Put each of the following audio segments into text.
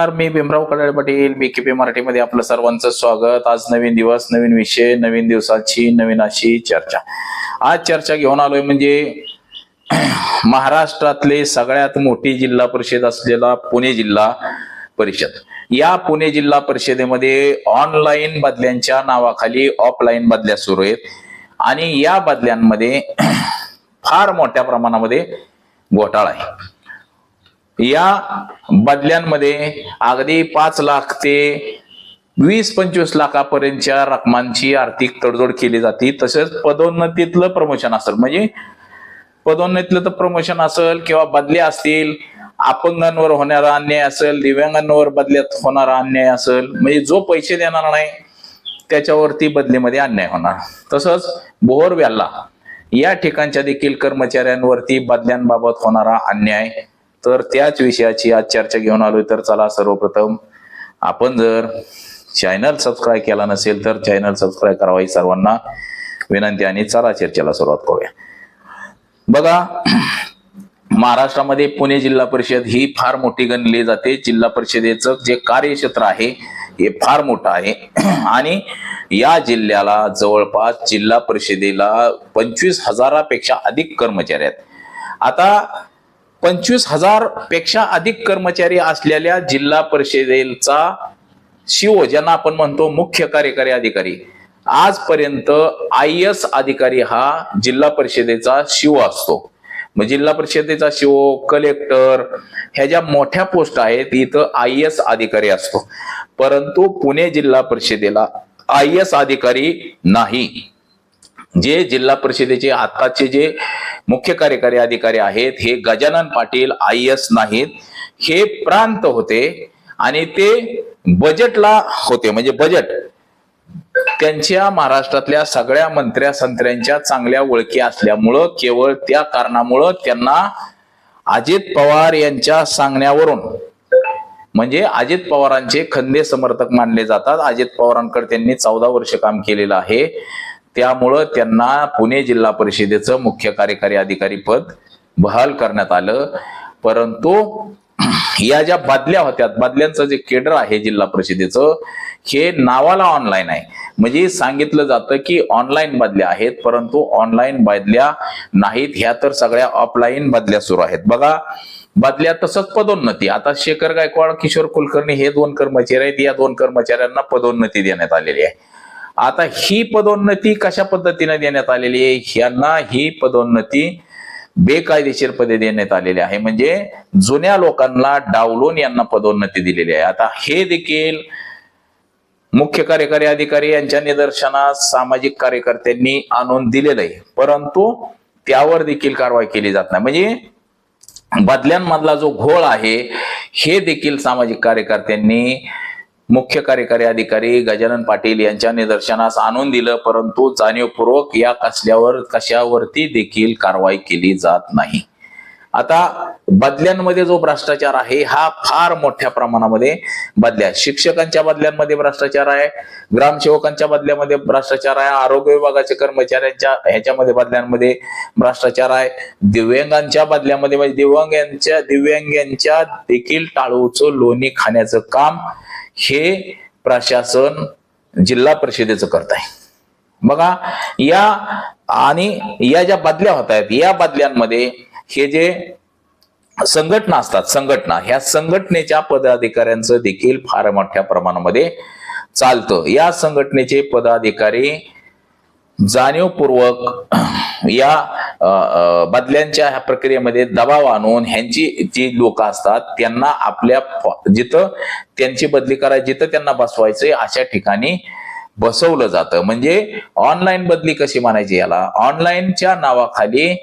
नमस्कार मी भीमराव कडाळे पाटील बीकेपी मराठीमध्ये आपलं सर्वांचं स्वागत. आज नवीन दिवस नवीन विषय नवीन दिवसाची नवीन अशी चर्चा. आज चर्चा घेऊन आलोय म्हणजे महाराष्ट्रातले सगळ्यात मोठी जिल्हा परिषद असलेला पुणे जिल्हा परिषद. या पुणे जिल्हा परिषदेमध्ये ऑनलाईन बदल्यांच्या नावाखाली ऑफलाईन बदल्या सुरू आहेत. आणि या बदल्यांमध्ये फार मोठ्या प्रमाणामध्ये घोटाळा आहे. या बदल्यांमध्ये अगदी पाच लाख ते वीस पंचवीस लाखापर्यंतच्या रकमांची आर्थिक तडजोड केली जाते. तसेच पदोन्नतीतलं प्रमोशन असेल. म्हणजे पदोन्नतीतलं तर प्रमोशन असेल किंवा बदल्या असतील अपंगांवर होणारा अन्याय असेल दिव्यांगांवर बदल्यात होणारा अन्याय असेल म्हणजे जो पैसे देणार नाही त्याच्यावरती बदलीमध्ये अन्याय होणार. तसंच बोरव्याला या ठिकाणच्या देखील कर्मचाऱ्यांवरती बदल्यांबाबत होणारा अन्याय तर त्याच विषयाची आज चर्चा घेऊन आलोय. तर चला सर्वप्रथम आपण जर चॅनल सबस्क्राईब केला नसेल तर चॅनल सबस्क्राईब करावा ही सर्वांना विनंती आणि चला चर्चेला सुरुवात करूया. बघा महाराष्ट्रामध्ये पुणे जिल्हा परिषद ही फार मोठी गणली जाते. जिल्हा परिषदेचं जे कार्यक्षेत्र आहे हे फार मोठं आहे. आणि या जिल्ह्याला जवळपास जिल्हा परिषदेला पंचवीस हजारापेक्षा अधिक कर्मचारी आहेत. आता पंचवीस हजारपेक्षा अधिक कर्मचारी असलेल्या जिल्हा परिषदेचा शिव ज्यांना आपण म्हणतो मुख्य कार्यकारी अधिकारी आजपर्यंत आय एस अधिकारी हा जिल्हा परिषदेचा शिव असतो. मग जिल्हा परिषदेचा शिव कलेक्टर ह्या ज्या मोठ्या पोस्ट आहेत इथं आय एस अधिकारी असतो. परंतु पुणे जिल्हा परिषदेला आय एस अधिकारी नाही. जे जिल्हा परिषदेचे आताचे जे मुख्य कार्यकारी अधिकारी आहेत. हे गजानन पाटील आय एस नाहीत. हे प्रांत होते आणि ते बजेटला होते. म्हणजे बजेट त्यांच्या महाराष्ट्रातल्या सगळ्या मंत्र्या संत्र्यांच्या चांगल्या ओळखी असल्यामुळं केवळ त्या कारणामुळं त्यांना अजित पवार यांच्या सांगण्यावरून म्हणजे अजित पवारांचे खंदे समर्थक मानले जातात. अजित पवारांकडे त्यांनी चौदा वर्ष काम केलेलं आहे. त्यामुळं त्यांना पुणे जिल्हा परिषदेचं मुख्य कार्यकारी अधिकारी पद बहाल करण्यात आलं. परंतु या ज्या बदल्या होत्या बदल्यांचं जे केडर आहे जिल्हा परिषदेचं हे नावाला ऑनलाईन आहे. म्हणजे सांगितलं जातं की ऑनलाईन बदल्या आहेत परंतु ऑनलाईन बदल्या नाहीत. ह्या तर सगळ्या ऑफलाईन बदल्या सुरू आहेत. बघा बदल्या तसंच पदोन्नती. आता शेखर गायकवाड किशोर कुलकर्णी हे दोन कर्मचारी आहेत. या दोन कर्मचाऱ्यांना पदोन्नती देण्यात आलेली आहे. आता ही पदोन्नती कशा पद्धतीने देण्यात आलेली आहे? ह्यांना ही पदोन्नती बेकायदेशीर पदे देण्यात आलेली आहे. म्हणजे जुन्या लोकांना डावलून यांना पदोन्नती दिलेली आहे. आता हे देखील मुख्य कार्यकारी अधिकारी यांच्या निदर्शनास सामाजिक कार्यकर्त्यांनी आणून दिलेलं आहे. परंतु त्यावर देखील कारवाई केली जात नाही. म्हणजे बदल्यांमधला जो घोळ आहे हे देखील सामाजिक कार्यकर्त्यांनी मुख्य कार्यकारी अधिकारी गजानन पाटील यांच्या निदर्शनास आणून दिलं परंतु जाणीवपूर्वक या कसल्यावर कशावरती देखील कारवाई केली जात नाही. आता बदल्यांमध्ये जो भ्रष्टाचार आहे हा फार मोठ्या प्रमाणामध्ये बदल्या शिक्षकांच्या बदल्यांमध्ये भ्रष्टाचार आहे ग्रामसेवकांच्या बदल्यामध्ये भ्रष्टाचार आहे आरोग्य विभागाच्या कर्मचाऱ्यांच्या ह्याच्यामध्ये बदल्यांमध्ये भ्रष्टाचार आहे. दिव्यांगांच्या बदल्यामध्ये म्हणजे दिव्यांगांच्या दिव्यांगांच्या देखील टाळूचं लोणी खाण्याचं काम हे प्रशासन जिल्हा परिषदेचं करत आहे. बघा या आणि या ज्या बदल्या होत आहेत या बदल्यांमध्ये हे जे संघटना असतात संघटना ह्या संघटनेच्या पदाधिकाऱ्यांचं देखील फार मोठ्या प्रमाणामध्ये चालतं. या संघटनेचे पदाधिकारी जाणीवपूर्वक या बदल्यांच्या ह्या प्रक्रियेमध्ये दबाव आणून ह्यांची जी लोक असतात त्यांना आपल्या जिथं त्यांची बदली करायची जिथं त्यांना बसवायचंय अशा ठिकाणी बसवलं जातं. म्हणजे ऑनलाईन बदली कशी म्हणायची याला? ऑनलाईनच्या नावाखाली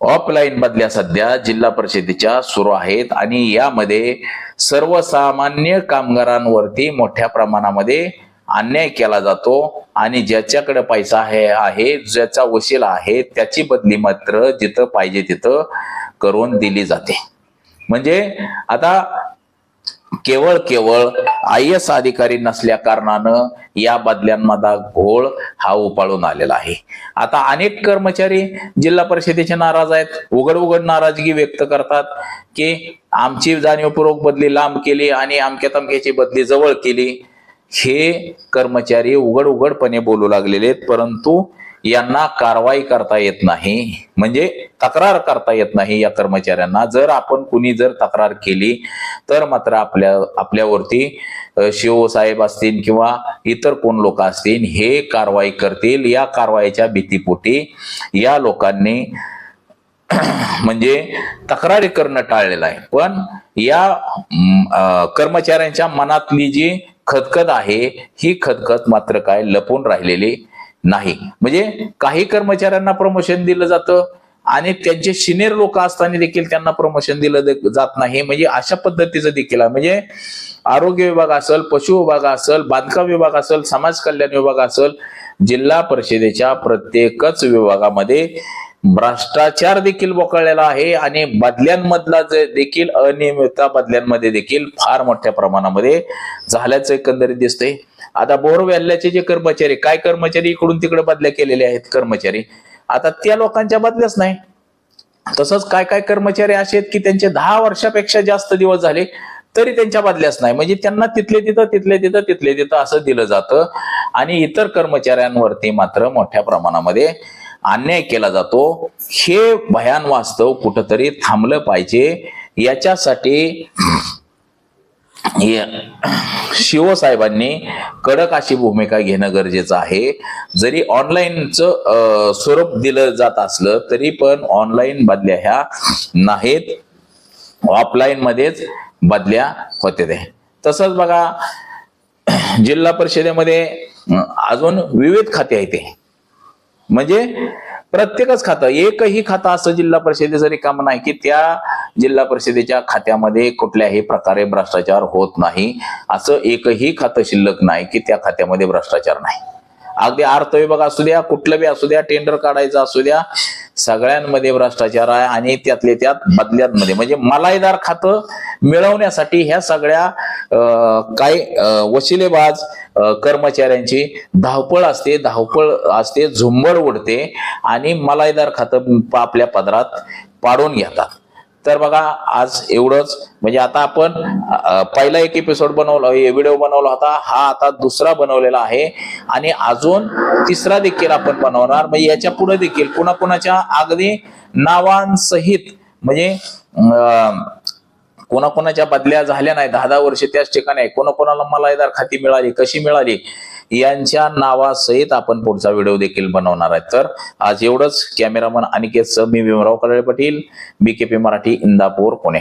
ऑफलाईन बदल्या सध्या जिल्हा परिषदेच्या सुरू आहेत आणि यामध्ये सर्वसामान्य कामगारांवरती मोठ्या प्रमाणामध्ये अन्याय केला जातो आणि ज्याच्याकडे पैसा आहे आहे ज्याचा वशील आहे त्याची बदली मात्र जिथं पाहिजे तिथं करून दिली जाते. म्हणजे आता केवळ केवळ आय एस अधिकारी नसल्या कारणानं या बदल्यांमधला घोळ हा उपाळून आलेला आहे. आता अनेक कर्मचारी जिल्हा परिषदेचे नाराज आहेत. उघड उघड नाराजगी व्यक्त करतात की आमची जाणीवपूर्वक बदली लांब केली आणि अमक्या तमक्याची बदली जवळ केली. हे कर्मचारी उघड उघडपणे बोलू लागलेले आहेत परंतु यांना कारवाई करता येत नाही. म्हणजे तक्रार करता येत नाही या कर्मचाऱ्यांना. जर आपण कुणी जर तक्रार केली तर मात्र आपल्या आपल्यावरती शिवसाहेब असतील किंवा इतर कोण लोक असतील हे कारवाई करतील. या कारवाईच्या भीतीपोटी या लोकांनी म्हणजे तक्रारी करणं टाळलेलं आहे. पण या कर्मचाऱ्यांच्या मनातली जी खदखद आहे ही खदखद मात्र काय लपून राहिलेली नाही. म्हणजे काही कर्मचाऱ्यांना प्रमोशन दिलं जातं आणि त्यांचे सिनियर लोक असताना देखील त्यांना प्रमोशन दिलं जात नाही. म्हणजे अशा पद्धतीचं देखील आहे. म्हणजे आरोग्य विभाग असेल पशु विभाग असेल बांधकाम विभाग असेल समाज कल्याण विभाग असेल जिल्हा परिषदेच्या प्रत्येकच विभागामध्ये भ्रष्टाचार देखील बोकळलेला आहे आणि बदल्यांमधला जे देखील अनियमितता बदल्यांमध्ये देखील फार मोठ्या प्रमाणामध्ये झाल्याचं एकंदरीत दिसतंय. आता बोरवेल्ल्याचे जे कर्मचारी काय कर्मचारी इकडून तिकडे बदल्या केलेले आहेत कर्मचारी? आता त्या लोकांच्या बदल्याच नाही. तसंच काय काय कर्मचारी असे आहेत की त्यांचे दहा वर्षापेक्षा जास्त दिवस झाले तरी त्यांच्या बदल्याच नाही. म्हणजे त्यांना तिथले तिथं तिथले तिथं तिथले तिथं असं दिलं जातं. आणि इतर कर्मचाऱ्यांवरती मात्र मोठ्या प्रमाणामध्ये अन्याय केला जातो हे भयान वास्तव कुठंतरी थांबलं पाहिजे. याच्यासाठी शिवसाहेबांनी कडक अशी भूमिका घेणं गरजेचं आहे. जरी ऑनलाईनचं स्वरूप दिलं जात असलं तरी पण ऑनलाईन बदल्या ह्या नाहीत. ऑफलाईन मध्येच बदल्या होते तसंच बघा जिल्हा परिषदेमध्ये अजून विविध खाते आहेत ते. म्हणजे प्रत्येकच खातं एकही खातं असं जिल्हा परिषदेचं रिकाम नाही की त्या जिल्हा परिषदेच्या खात्यामध्ये कुठल्याही प्रकारे भ्रष्टाचार होत नाही. असं एकही खातं शिल्लक नाही की त्या खात्यामध्ये भ्रष्टाचार नाही. अगदी अर्थ विभाग असू द्या कुठलं बी असू द्या टेंडर काढायचं असू द्या सगळ्यांमध्ये भ्रष्टाचार आहे आणि त्यातले त्यात बदल्यांमध्ये. म्हणजे मलाईदार खातं मिळवण्यासाठी ह्या सगळ्या काही काय वशिलेबाज कर्मचाऱ्यांची धावपळ असते धावपळ असते झुंबड उडते आणि मलाईदार खातं आपल्या पदरात पाडून घेतात. तर बघा आज एवढंच. म्हणजे आता आपण पहिला एक एपिसोड बनवला व्हिडिओ बनवला होता. हा आता दुसरा बनवलेला आहे. आणि अजून तिसरा देखील आपण बनवणार. म्हणजे याच्यापुढे देखील पुन्हा अगदी नावांसहित म्हणजे अं, कोणाकोणाच्या बदल्या झाल्या नाही. दहा दहा वर्ष त्याच ठिकाणी आहे. कोणाकोणाला मलाईदार खाती मिळाली कशी मिळाली यांच्या नावासहित आपण पुढचा व्हिडिओ देखील बनवणार आहे. तर आज एवढंच. कॅमेरामन अनिकेत मी भीमराव कराळे पाटील बीकेपी मराठी इंदापूर पुणे.